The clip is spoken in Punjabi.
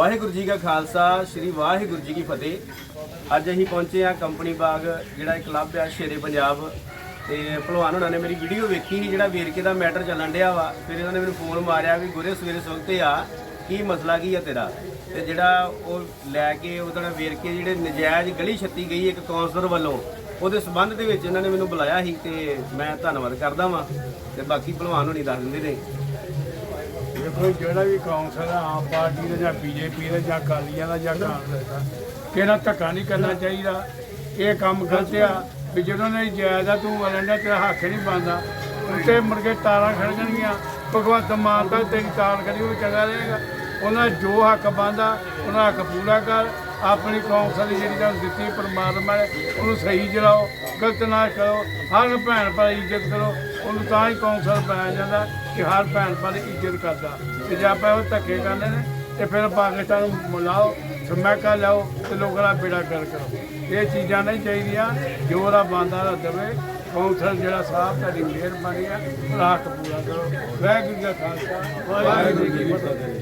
ਵਾਹਿਗੁਰੂ ਜੀ ਕਾ ਖਾਲਸਾ, ਸ੍ਰੀ ਵਾਹਿਗੁਰੂ ਜੀ ਕੀ ਫਤਿਹ। ਅੱਜ ਅਸੀਂ ਪਹੁੰਚੇ ਆ ਕੰਪਨੀ ਬਾਗ, ਜਿਹੜਾ ਇੱਕ ਕਲੱਬ ਆ ਸ਼ੇਰੇ ਪੰਜਾਬ। ਤੇ ਭਲਵਾਨ ਹੁਣਾਂ ਨੇ ਮੇਰੀ ਵੀਡੀਓ ਵੇਖੀ ਸੀ, ਜਿਹੜਾ ਵੇਰਕੇ ਦਾ ਮੈਟਰ ਚੱਲਣ ਡਿਆ ਵਾ। ਫਿਰ ਇਹਨਾਂ ਨੇ ਮੈਨੂੰ ਫੋਨ ਮਾਰਿਆ ਵੀ ਗੁਰੇ ਸਵੇਰੇ ਸੁਲਤੇ ਆ, ਕੀ ਮਸਲਾ, ਕੀ ਆ ਤੇਰਾ? ਤੇ ਜਿਹੜਾ ਉਹ ਲੈ ਕੇ ਉਹਦਾ ਵੇਰਕੇ ਜਿਹੜੇ ਨਜਾਇਜ਼ ਗਲੀ ਛੱਤੀ ਗਈ ਇੱਕ ਕੌਂਸਲਰ ਵੱਲੋਂ, ਉਹਦੇ ਸਬੰਧ ਦੇ ਵਿੱਚ ਇਹਨਾਂ ਨੇ ਮੈਨੂੰ ਬੁਲਾਇਆ ਸੀ ਤੇ ਮੈਂ ਧੰਨਵਾਦ ਕਰਦਾ ਵਾਂ। ਤੇ ਬਾਕੀ ਭਲਵਾਨ ਹੁਣੀ ਦੱਸ ਦਿੰਦੇ ਨੇ। ਦੇਖੋ ਜਿਹੜਾ ਵੀ ਕੌਂਸਲ ਆ, ਆਮ ਪਾਰਟੀ ਦਾ ਜਾਂ ਬੀਜੇਪੀ ਦਾ ਜਾਂ ਅਕਾਲੀਆਂ ਦਾ ਜਾਂ ਕਾਂਗਰਸ ਦਾ ਕਿਹਨਾਂ ਧੱਕਾ ਨਹੀਂ ਕਰਨਾ ਚਾਹੀਦਾ। ਇਹ ਕੰਮ ਗਲਤ ਆ ਵੀ ਜਦੋਂ ਨੇ ਜਾਇਦਾ ਤੂੰ ਵਲੰਡਾ ਤੇਰਾ ਹੱਥ ਨਹੀਂ ਪਾਉਂਦਾ ਉੱਤੇ ਮੁੜ ਕੇ ਤਾਰਾਂ ਖੜ ਜਾਣਗੀਆਂ। ਭਗਵੰਤ ਮਾਨ ਦਾ ਤੇਰੀ ਤਾਰ ਕਰੀ ਉਹ ਚੰਗਾ ਰਹੇਗਾ। ਉਹਨਾਂ ਜੋ ਹੱਕ ਬੰਦਾ ਉਹਨਾਂ ਹੱਕ ਪੂਰਾ ਕਰ। ਆਪਣੀ ਕੌਂਸਲ ਜਿਹੜੀ ਤੁਹਾਨੂੰ ਦਿੱਤੀ ਪਰਮਾਤਮਾ ਨੇ ਉਹਨੂੰ ਸਹੀ ਚਲਾਓ ਗਲਤ ਨਾ ਕਰੋ, ਹਰ ਭੈਣ ਭਰਾ ਇੱਜ਼ਤ ਕਰੋ, ਉਹਨੂੰ ਤਾਂ ਹੀ ਕੌਂਸਲ ਬਣਾਇਆ ਜਾਂਦਾ ਕਿ ਹਰ ਭੈਣ ਭਰਾ ਦੀ ਇੱਜ਼ਤ ਕਰਦਾ। ਤੇ ਜੇ ਆਪਾਂ ਉਹ ਧੱਕੇ ਕਰਦੇ ਨੇ, ਤੇ ਫਿਰ ਪਾਕਿਸਤਾਨ ਨੂੰ ਮਿਲਾਓ, ਸਮੈਕਾ ਲਾਓ ਤੇ ਲੋਕਾਂ ਦਾ ਬੇੜਾ ਕਰ ਕਰੋ। ਇਹ ਚੀਜ਼ਾਂ ਨਹੀਂ ਚਾਹੀਦੀਆਂ, ਜੋ ਦਾ ਬੰਦਾ ਦਾ ਦੇਵੇ ਕੌਂਸਲ ਜਿਹੜਾ ਸਾਹਿਬ ਤੁਹਾਡੀ ਮਿਹਰਬਾਨੀ ਹੈ ਰਾਖ ਪੂਰਾ ਕਰੋ। ਵਾਹਿਗੁਰੂ ਜੀ ਕਾ ਖਾਲਸਾ, ਵਾਹਿਗੁਰੂ ਜੀ ਕੀ ਫਤਿਹ।